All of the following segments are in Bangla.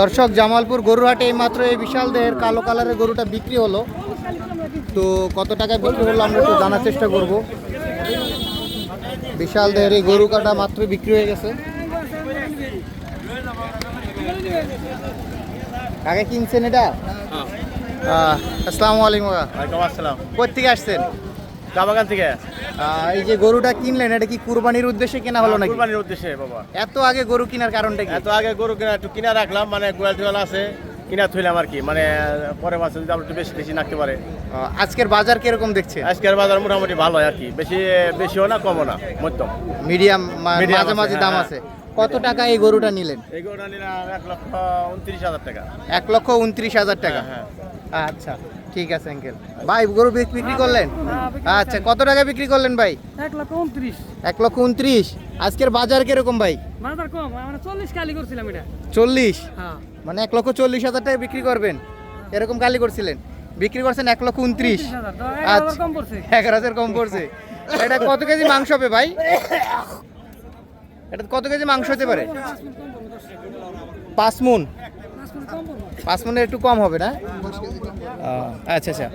দর্শক জামালপুর গরুহাটে এই মাত্র এই বিশাল দেহের কালো কালারের গরুটা বিক্রি হলো। তো কত টাকায় বিক্রি হলো আমরা একটু জানার চেষ্টা করব। বিশাল দেহের এই গরু কাটা মাত্র বিক্রি হয়ে গেছে। কাকে কিনছেন এটা? আসসালামু আলাইকুম কোথেকে আসছেন? চা বাগান থেকে এই যে গরুটা কিনলেন এটা কি কুরবানির উদ্দেশ্যে কেনা হলো নাকি? কুরবানির উদ্দেশ্যে বাবা। এত আগে গরু কেনার কারণটা কি? এত আগে গরু কিনা একটু কিনা রাখলাম মানে গোয়াল টোয়াল আছে কিনা থইলাম আর কি। মানে পরে মাসে যদি আবার একটু বেশি বেশি নাকতে পারে। আজকের বাজার কীরকম দেখছেন আজকের বাজার মোটামুটি ভালো আর কি। বেশি বেশিও না কমও না মধ্যম। মিডিয়াম মাঝে মাঝে দাম হ্যাঁ, আছে। কত টাকা এই গরুটা নিলেন? এই গরুটা নিলাম এক লক্ষ উনত্রিশ হাজার টাকা। এক লক্ষ উনত্রিশ হাজার টাকা। হ্যাঁ। আচ্ছা। ঠিক আছে আঙ্কেল ভাই গরু বিক- বিক্রি করলেন? আচ্ছা কত টাকা বিক্রি করলেন ভাই? এক লক্ষ উনত্রিশ। এক লক্ষ উনত্রিশ। আজকের বাজার কীরকম ভাই? বাজার কম চল্লিশ কালি করছিলাম এটা। চল্লিশ? হ্যাঁ। মানে এক লক্ষ চল্লিশ হাজার টাকা বিক্রি করবেন? এরকম কালি করছিলেন? বিক্রি করছেন এক লক্ষ উনত্রিশ। আচ্ছা এগারো হাজার কম পড়ছে। এটা কত কেজি মাংস হবে ভাই? এটা কত কেজি মাংস হতে পারে? পাঁচ মুন। পাঁচ মনের একটু কম হবে না? আচ্ছা আচ্ছা।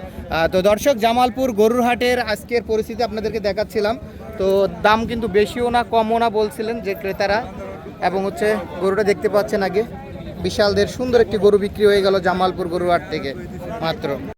তো দর্শক, জামালপুর গরুরহাটের আজকের পরিস্থিতি আপনাদেরকে দেখাচ্ছিলাম। তো দাম কিন্তু বেশিও না, কমও না বলছিলেন যে ক্রেতারা। এবং হচ্ছে গরুটা দেখতে পাচ্ছেন আগে। বিশালদের সুন্দর একটি গরু বিক্রি হয়ে গেল জামালপুর গরুর হাট থেকে, মাত্র।